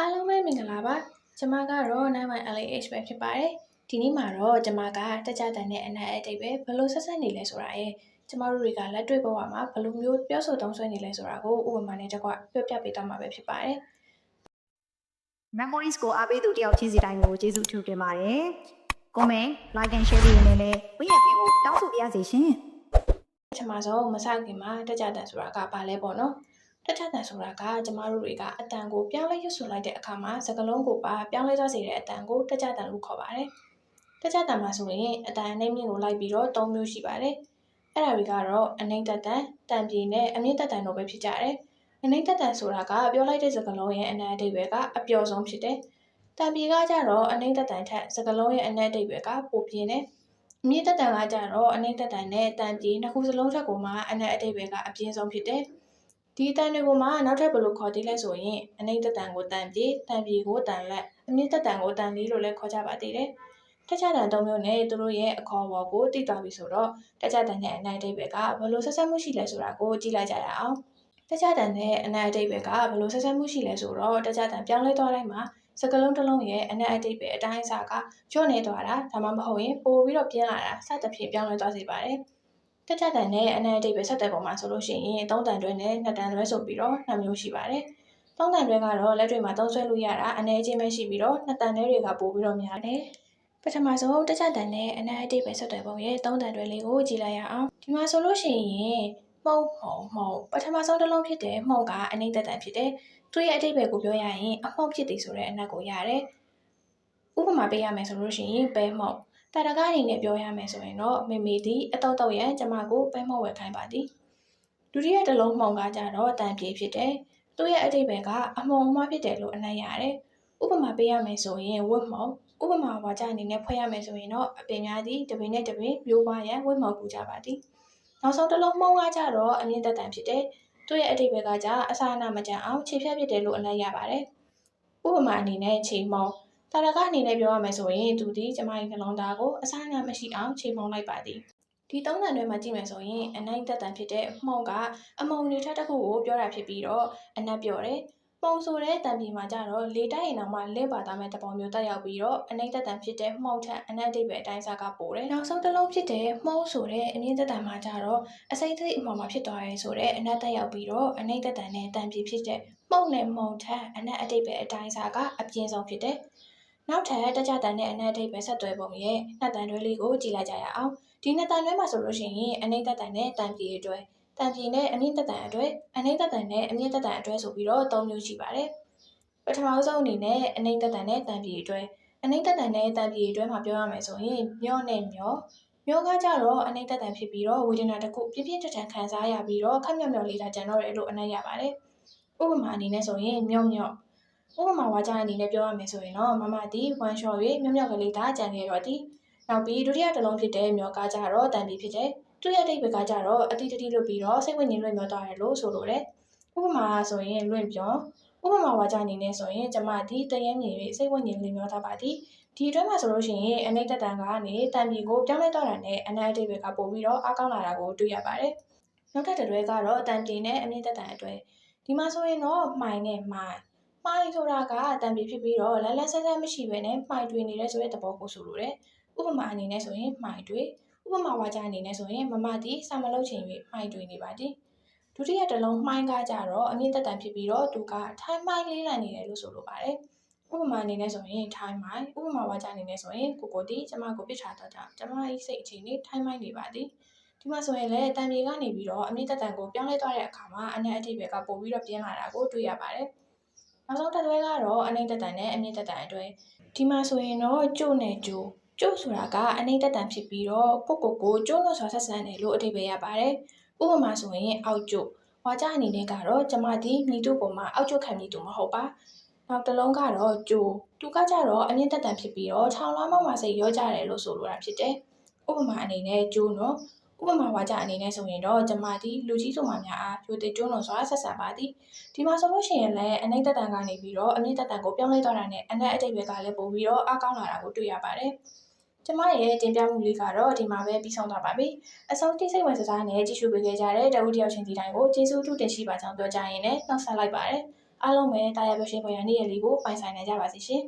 အားလုံးပဲမင်္ဂလာပါကျမကတော့ 9LH ပဲဖြစ်ပါတယ်ဒီနေ့မှာတော့ကျမကတက်ကြတန်တဲ့အနက်အတိတ်ပဲဘယ်လိုဆက်ဆက်နေလဲဆိုတာရဲ့ကျမတို့တွေကလက်တွေ့ဘဝမှာဘယ်လိုမျိုးပြောဆိုသုံးဆွဲနေလဲဆိုတာကိုဥပမာနဲ့တကွပြောပြပေးတော့မှာပဲဖြစ်ပါတယ် memories ကိုအားပေးသူတယောက်ချင်းစီတိုင်းကိုကျေးဇူးထူတင်ပါတယ်။ comment like and share လေးနဲ့လည်းဝိရပေးဖို့တောင်းဆိုပါရစေရှင်ပထမဆုံးမစခင်မှာတက်ကြတန်ဆိုတာကဘာလဲပေါ့နော် တက်ကြတန်ဆိုတာကကျမတို့တွေကအတန်ကိုပြောင်းလဲရွတ်ဆိုလိုက်တဲ့အခါမှာစကလုံးကိုပါပြောင်းလဲသွားစေတဲ့အတန်ကိုတက်ကြတန်လို့ခေါ်ပါတယ်တက်ကြတန်မှာဆိုရင်အတန်အနှိမ့်မြင့်ကိုလိုက်ပြီးတော့၃မျိုးရှိပါတယ်အဲ့ဒါတွေကတော့အနှိမ့်တက်တန်တန်ပြေနဲ့အမြင့်တက်တန်တို့ပဲဖြစ်ကြတယ်အနှိမ့်တက်တန်ဆိုတာကပြောလိုက်တဲ့စကလုံးရဲ့အနက်အဓိပ္ပာယ်ကအပျော်ဆုံးဖြစ်တယ်တန်ပြေကကြတော့အနှိမ့်တက်တန်ထက်စကလုံးရဲ့အနက်အဓိပ္ပာယ်ကပိုပြင်းတယ်အမြင့်တက်တန်ကကြတော့အနှိမ့်တက်တန်နဲ့တန်ပြေနှစ်ခုစလုံးထက်ကိုမှအနက်အဓိပ္ပာယ်ကအပြင်းဆုံးဖြစ်တယ် ဒီအတန်တွေကိုမှနောက်ထပ်ဘယ်လိုခေါ်သေးလဲဆိုရင်အနှိမ့်တက်တန်ကိုတန်ပြေတန်ပြေကိုတန်လက်အမြင့်တက်တန်ကိုတန်လေးလို့လည်းခေါ်ကြပါသေးတယ်တခြားတန်သုံးမျိုးနဲ့သူတို့ရဲ့အခေါ်အဝေါ်ကိုသိသွားပြီဆိုတော့တခြားတန်နဲ့အနိုင်အဓိပ္ပာယ်ကဘယ်လိုဆက်ဆက်မှုရှိလဲဆိုတာကိုကြည့်လိုက်ကြရအောင်တခြားတန်နဲ့အနိုင်အဓိပ္ပာယ်ကဘယ်လိုဆက်ဆက်မှုရှိလဲဆိုတော့တခြားတန်ပြောင်းလဲသွားတိုင်းမှာစကလုံးတစ်လုံးရဲ့အနက်အတိတ်ပဲအတိုင်းအစာကညှော့နေသွားတာဒါမှမဟုတ်ရင်ပိုပြီးတော့ပြင်းလာတာစသဖြင့်ပြောင်းလဲသွားစေပါတယ်။ တက်ကြတန်နဲ့အနက်အတိတ်ပဲဆက်တဲ့ပုံမှာဆိုလို့ရှိရင်သုံးတန်တွဲနဲ့နှစ်တန်တွဲဆိုပြီးတော့နှစ်မျိုးရှိပါတယ်။သုံးတန်တွဲကတော့လက်တွေမှာသုံးဆွဲလို့ရတာအနေချင်းပဲရှိပြီးတော့နှစ်တန်တွဲတွေကပိုပြီးတော့များတယ်။ပထမဆုံးတက်ကြတန်နဲ့အနက်အတိတ်ပဲဆက်တဲ့ပုံရဲ့သုံးတန်တွဲလေးကိုကြည့်လိုက်ရအောင်။ဒီမှာဆိုလို့ရှိရင်မှုံမှုံမှုံပထမဆုံးတစ်လုံးဖြစ်တဲ့မှုံကအနိမ့်တက်တန်ဖြစ်တဲ့သူ့ရဲ့အတိတ်ပဲကိုပြောရရင်အမှုံဖြစ်သည်ဆိုတဲ့အနက်ကိုရတယ်။ဥပမာပေးရမယ်ဆိုလို့ရှိရင်ပဲမှုံ တာတကားအနေနဲ့ပြောရမယ်ဆိုရင်တော့မေမေသည်အတော့တော့ရန်ကျမကိုပဲမှုံဝယ်ခိုင်းပါသည်။ဒုတိယတစ်လုံးမှုံကကြတော့တန်ပြေဖြစ်တယ်။သူ့ရဲ့အတိတ်ပဲကအမှုံအမှားဖြစ်တယ်လို့အနက်ရတယ်။ဥပမာပေးရမယ်ဆိုရင်ဝတ်မှုံဥပမာဝါကြအနေနဲ့ဖွဲ့ရမယ်ဆိုရင်တော့အပင်များသည်တပင်နဲ့တပင်ပြိုးပါရန်ဝတ်မှုံကူကြပါသည်။နောက်ဆုံးတစ်လုံးမှုံကကြတော့အမြင့်တက်တန်ဖြစ်တယ်။သူ့ရဲ့အတိတ်ပဲကကြအစာအနာမကြအောင်ခြေဖြတ်ဖြစ်တယ်လို့အနက်ရပါတယ်။ဥပမာအနေနဲ့ချိန်မှုံ တာရကအနေနဲ့ပြောရမယ်ဆိုရင်သူသည်ကျမရဲ့နှလုံးသားကိုအစာအနာမရှိအောင်ချိန်မှုံလိုက်ပါသည်။ဒီသုံးတန်တွေမှာကြည့်မယ်ဆိုရင်အနိုင်တက်တန်ဖြစ်တဲ့မှုံကအမုံတွေထက်တစ်ခုကိုပြောတာဖြစ်ပြီးတော့အနက်ပြောတယ်။ပုံဆိုတဲ့တံပြေမှာကြတော့လေတိုက်ရင်တော့မှလင့်ပါသားမဲ့တပုံမျိုးတက်ရောက်ပြီးတော့အနိုင်တက်တန်ဖြစ်တဲ့မှုံထက်အနက်အတိတ်ပဲအတိုင်းစားကပိုတယ်။နောက်ဆုံးတစ်လုံးဖြစ်တဲ့မှုံဆိုတဲ့အမြင့်တက်တန်မှာကြတော့အစိမ့်သိအမှောင်မှာဖြစ်သွားရဲဆိုတဲ့အနက်တက်ရောက်ပြီးတော့အနိုင်တက်တန်နဲ့တံပြေဖြစ်တဲ့မှုံနဲ့မှုံထက်အနက်အတိတ်ပဲအတိုင်းစားကအပြင်းဆုံးဖြစ်တယ်။ နောက်ထပ်တကြတန်နဲ့အနက်အတိတ်ပဲဆက်သွဲပုံရဲ့နှစ်တန်တွဲလေးကိုကြည့်လိုက်ကြရအောင်။ဒီနှစ်တန်တွဲမှာဆိုလို့ရှိရင်အနိုင်တက်တန်နဲ့တံပြေအတွက်တန်ပြေနဲ့အမြင့်တက်တန်အတွက်အနှိမ့်တက်တန်နဲ့အမြင့်တက်တန်အတွက်ဆိုပြီးတော့၃မျိုးရှိပါတယ်။ပထမဆုံးအနေနဲ့အနှိမ့်တက်တန်နဲ့တန်ပြေအတွက်အနှိမ့်တက်တန်နဲ့တန်ပြေအတွက်မှာပြောရမယ်ဆိုရင်မျောနဲ့မျောမျောကကြတော့အနှိမ့်တက်တန်ဖြစ်ပြီးတော့ဝေဒနာတစ်ခုပြင်းပြင်းထန်ထန်ခံစားရပြီးတော့ခက်မြော့မြော့လေးတာကြံတော့တယ်လို့အနက်ရပါတယ်။ဥပမာအနေနဲ့ဆိုရင်မျောမျော ဥပမာဝါကြအနေနဲ့ပြောရမယ်ဆိုရင်တော့မမတီဝမ်လျှော်၍မျောမျောကလေးတာကြံခဲ့တော့သည်နောက်ပြီးဒုတိယတစ်လုံးဖြစ်တဲ့မျောကကြတော့တန်ပြေဖြစ်တဲ့သူ့ရဲ့အတိတ်ဘက်ကကြတော့အတိတ်တတိလွတ်ပြီးတော့စိတ်ဝိညာဉ်လွင့်ပြောသွားတယ်လို့ဆိုလိုတယ်။ဥပမာဆိုရင်လွင့်ပြောဥပမာဝါကြအနေနဲ့ဆိုရင်ကျမဒီတရဲမြင်၍စိတ်ဝိညာဉ်လွင့်ပြောထားပါသည်။ဒီအတွက်မှာဆိုလို့ရှိရင်အနိတ်တတန်ကနေတန်ပြေကိုပြောင်းလဲတော့တာနဲ့အနက်အတိတ်ဘက်ကပို့ပြီးတော့အားကောင်းလာတာကိုတွေ့ရပါတယ်။နောက်ထပ်တစ်တွဲကတော့တန်ပြေနဲ့အမြင့်တတန်အတွက်ဒီမှာဆိုရင်တော့မှိုင်နဲ့မှိုင် မှိုင်ဆိုတာကတန်ပြေဖြစ်ပြီးတော့လန်းလန်းဆန်းဆန်းမရှိဘဲနဲ့မှိုင်တွေနေတဲ့ဆိုတဲ့သဘောကိုဆိုလိုတယ်။ဥပမာအနေနဲ့ဆိုရင်မှိုင်တွေဥပမာဝါကြအနေနဲ့ဆိုရင်မမတီစာမလုပ်ချင်၍မှိုင်တွေနေပါသည်ဒုတိယတစ်လုံးမှိုင်းကားကြတော့အမြင့်တက်တန်ဖြစ်ပြီးတော့သူကထိုင်းမှိုင်းလေးလံနေတယ်လို့ဆိုလိုပါတယ်ဥပမာအနေနဲ့ဆိုရင်ထိုင်းမိုင်းဥပမာဝါကြအနေနဲ့ဆိုရင်ကိုကိုတီကျမကိုပြစ်ချတော့တာကျမ၏စိတ်အခြေအနေထိုင်းမိုင်းနေပါသည်ဒီမှာဆိုရင်လည်းတံပြေကနေပြီးတော့အမြင့်တက်တန်ကိုပြောင်းလဲသွားတဲ့အခါမှာအနက်အထိပ်ပဲကပို့ပြီးတော့ပြင်းလာတာကိုတွေ့ရပါတယ် နောက်ဆုံးတစ်တွဲကတော့အနှိမ့်တက်တန်နဲ့အမြင့်တက်တန်အတွဲဒီမှာဆိုရင်တော့ကျို့နဲ့ကျို့ကျို့ဆိုတာကအနှိမ့်တက်တန်ဖြစ်ပြီးတော့ကိုကိုကိုကျို့လို့ဆိုဆက်ဆံတယ်လို့အဓိပ္ပာယ်ရပါတယ်ဥပမာဆိုရင်အောက်ကျို့ဝါကြအနေနဲ့ကတော့ကျမဒီမိတို့ပေါ်မှာအောက်ကျို့ခံမိသူမဟုတ်ပါနောက်တစ်လုံးကတော့ကျိုးသူကကြတော့အမြင့်တက်တန်ဖြစ်ပြီးတော့ထောင်လွှမ်းမောက်မှာစိတ်ရောကြတယ်လို့ဆိုလိုတာဖြစ်တယ်ဥပမာအနေနဲ့ကျိုးနော် ဥပမာဝါကြအနေနဲ့ဆိုရင်တော့ကျမဒီလူကြီးဆိုမှများအားပြိုတိကျုံးတော်စွာဆက်ဆံပါသည်ဒီမှာဆိုလို့ရှိရင်လည်းအနှိမ့်တက်တန်ကနေပြီးတော့အမြင့်တက်တန်ကိုပြောင်းလဲသွားတာနဲ့အနက်အတိတ်ဘက်ကလည်းပို့ပြီးတော့အားကောင်းလာတာကိုတွေ့ရပါတယ်ကျမရဲ့တင်ပြမှုလေးကတော့ဒီမှာပဲပြီးဆုံးသွားပါပြီ။အဆုံးထိစိတ်ဝင်စားစားနဲ့ကြည့်ရှုပေးခဲ့ကြတဲ့တဦးတယောက်ချင်းဒီတိုင်းကိုကျေးဇူးတူတင်ရှိပါကြောင်းပြောကြရင်လည်းနှောက်ဆက်လိုက်ပါတယ်။အားလုံးပဲတာယာပျော်ရွှင်ဖွယ်ရာနေ့ရက်လေးကိုပိုင်ဆိုင်နိုင်ကြပါစေရှင်